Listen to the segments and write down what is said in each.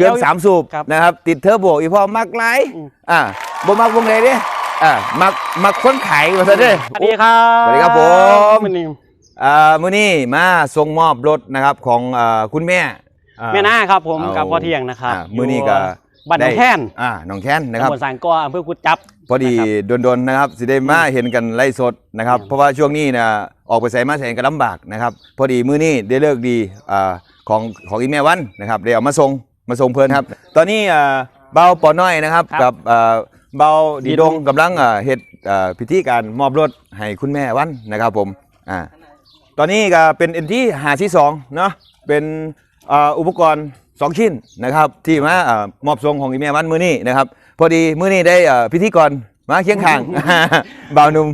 เครื่องสามสูบครับนะครับ ติดเทอร์โบอีพ่อมักหลายอืม อ่าบ่มักวงไหนเด้อ่ามักมักคนขายว่าซะเด้อ สวัสดีครับสวัสดีครับผมมันนี่อ่ามื้อนี้มาส่งมอบรถนะครับของอ่าคุณแม่อ่าแม่นาครับผมเอากับพ่อเที่ยงนะครับอ่ามื้อนี้ก็บ้านหนองแท่นอ่าหนองแค้นนะครับ ตำบลสางกออำเภอกุดจับ พอดีนะครับโดนๆนะครับสิได้มาเห็นกันไล่สดนะครับอืมเพราะว่าช่วงนี้นะออกไปใส่มาใส่กันลำบากนะครับ พอดีมื้อนี้ได้เลิกดีอ่าของของอีแม่วันนะครับได้เอามาส่ง มาส่งเพิ่นครับ ตอนนี้อ่าเบาปอน้อยนะครับ ครับกับอ่าเบาดีดีดดงงกำลังอ่าเฮ็ดอ่าพิธีการมอบรถให้คุณแม่วันนะครับผมอ่าตอนนี้ก็เป็นเอ็นที่หาที่สองเนาะเป็นอ่าอุปกรณ์สองชิ้นนะครับ ที่มาอ่ามอบส่งของอีแม่วันมื้อนี้นะครับ พอดีมื้อนี้ได้อ่าพิธีกรมาเคียงข้างบ่าวหนุ่ม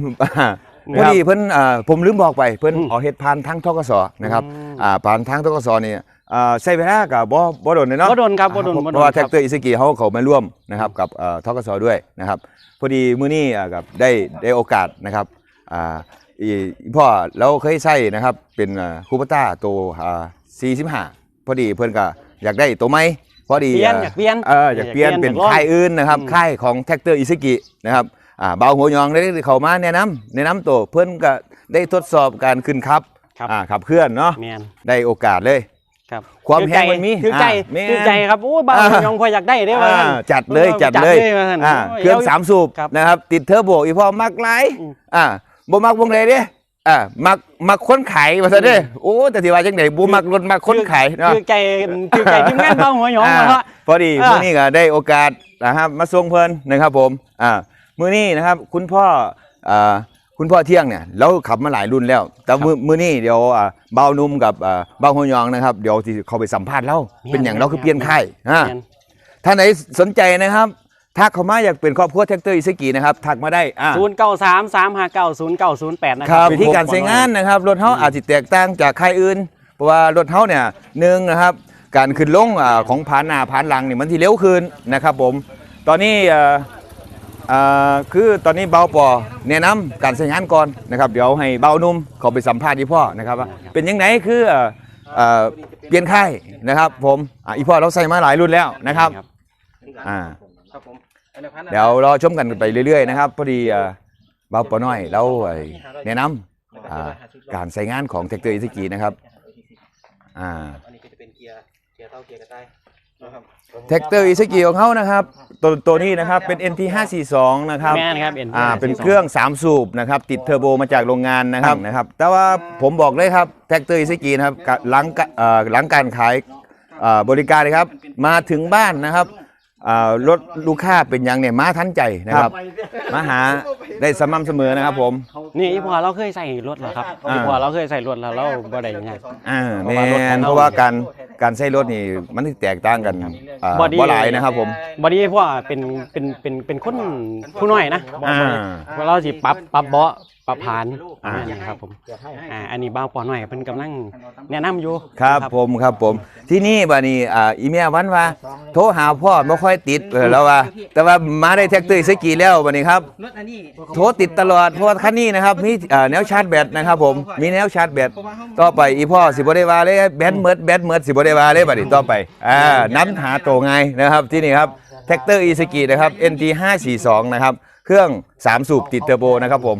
พอดีเพิ่นอ่าผมลืมบอกไปเพิ่นอืมเอาเฮ็ดผ่านทางทกสนะครับอืมอ่าผ่านทางทกสนี่ อ่าใช้เวลาก็บ่บ่โดนเลยเนาะ บ่โดนครับบ่โดนอ่าบ่โดนเพราะว่าคแท็รักบเตอร์อิสกิเขาเขามาร่วมนะครับกับเอ่อทกสด้วยนะครับ พอดีมื้อนี้อ่ากับได้ได้โอกาสนะครับอ่าอีอีพ่อเราเคยใช้นะครับเป็นคูปต้าตัวอ่า45 พอดีเพิ่นก็อยากได้ตัวใหม่พอดีเปลี่ยนอ่าอยากเปลี่ยนเอออยากเปลี่ยนเป็นอยากลองค่ายอื่นนะครับอืม ค่ายของแท็กเตอร์อิสกินะครับอ่าเบาหัวยองได้เขามาแนะนำแนะนำตัวเพื่อนก็ได้ทดสอบการขึ้นครับครับอ่าขับเคลื่อนเนาะ แมน ได้โอกาสเลย ครับความแห้งมันมีถือใจอ่าแม่นถือใจครับโอ้ยบ้าอ่ายองพออยากได้ได้ว่าอ่าจัดเลยจัดเลยว่าซั่นอ่าโยเครื่องสามสูบครับนะครับติดเทอร์โบอีพอมักหลายอืมอ่าบ่มักวงไหนเด้อ่ามักมักคนขายว่าซะเด้อโอ้แต่ที่ว่าจังไดบ่มักรถมักคนขายเนาะถือใจถือใจทีมงานเบาหัวหยองอ่ามาว่าพอดีอ่ามื้อนี้ก็ได้โอกาสนะครับมาส่งเพิ่นนะครับผมอ่ามื้อนี้นะครับ คุณพ่ออ่า คุณพ่อเที่ยงเนี่ยเราขับมาหลายรุ่นแล้ว แต่มื้อมื้อนี้เดี๋ยวอ่าเบานุ่มกับอ่าเบาหัวยองนะครับ เดี๋ยวที่เขาไปสัมภาษณ์เราเป็นอย่างเราคือเปลี่ยนค่ายอ่าแม่นท่านไหนสนใจนะครับทักเข้ามาอยากเป็นครอบครัวแท็กเตอร์อิสกีนะครับทักมาได้อ่าศูนย์เก้าสามสามห้าเก้าศูนย์เก้าศูนย์แปดนะคครัรับบวิธีการใช้งานนะครับรถเฮาอาจจะแตกต่างจากค่ายอื่น เพราะว่ารถเฮาเนี่ยหนึ่งนะครับ การขึ้นลงอ่าของผานหน้าผานหลังนี่มันที่เร็วขึ้นนะครับผม ตอนนี้เอ่อเอ่อ คือตอนนี้เบาปอแนะนำการใช้งานก่อนนะครับเดี๋ยวให้เบานุ่มเขาไปสัมภาษณ์อีพ่อนะครับว่าเป็นยังไงคือเอ่อเอ่อเปลี่ยนค่ายนะครับ ผมอะอีพ่อเราใส่มาหลายรุ่นแล้วนะครับอ่าครับผมเดี๋ยวรอชมกันไปเรื่อยๆนะครับพอดีเอ่อเบาปอน้อยเราเอ่อแนะนำอ่าการใช้งานของแท็กเตอร์อิสกีนะครับอ่าอันนี้ก็จะเป็นเกียร์เกียร์เต้าเกียร์กระต่าย นะครับแท็กเตอร์อิสกีของเขานะครับตัวตัวนี้นะครับเป็น NT 542นะครับแม่นครับเอ็นอ่าเป็นเครื่อง 3 สูบนะครับติดเทอร์โบมาจากโรงงานนะครับนะครับแต่ว่าผมบอกเลยครับแท็กเตอร์อิสกีนะครับกะหลังกะเอ่อหลังการขายเอ่อบริการนะครับมาถึงบ้านนะครับ อ่ารถลูกค้าเป็นอยังเนี่ยมาทันใจนะครับ มาหาได้สม่ำเสมอนะครับผม นี่อีพอเราเคยใส่รถเหรอครับอ่า อีพอเราเคยใส่รถแล้วเราบ่ได้ยังไง อ่าเพแมราะว่ารถขนองเราเพราะว่าการการใช้รถนี่มันแตกต่างกันอ่าบอดี้ บ่หลายนะครับผมบอดี้พวกเป็นเป็นเป็นเป็นคนผู้น้อยนะอ่า ว่าเราสิปรับปรับเบาะปรับผานอ่านั่นครับผมอ่าอันนี้บ้าวปอน้อยเพิ่นกำลังแนะนำอยู่ครับผมครับผมที่นี่บัดนี้อ่าอีเมียวันว่า โทรหาพ่อไม่ค่อยติดเออแล้วว่า แต่ว่ามาได้แท็กเตอร์สกีแล้วบัดนี้ครับ รถอันนี้โทรติดตลอดเพราะว่าคันนี้นะครับมีอ่าแนวชาร์จแบตนะครับผมมีแนวชาร์จแบตต่อไปอีพ่อสิบ่ได้ว่าเลยแบตเมิดแบตเมิดสิบ่ได้ว่าเลยบัดนี้ต่อไปอ่าน้ำหาตัวไงนะครับที่นี่ครับแท็กเตอร์อีสกีนะครับ NT 542นะครับเครื่อง 3 สูบติดเทอร์โบนะครับผม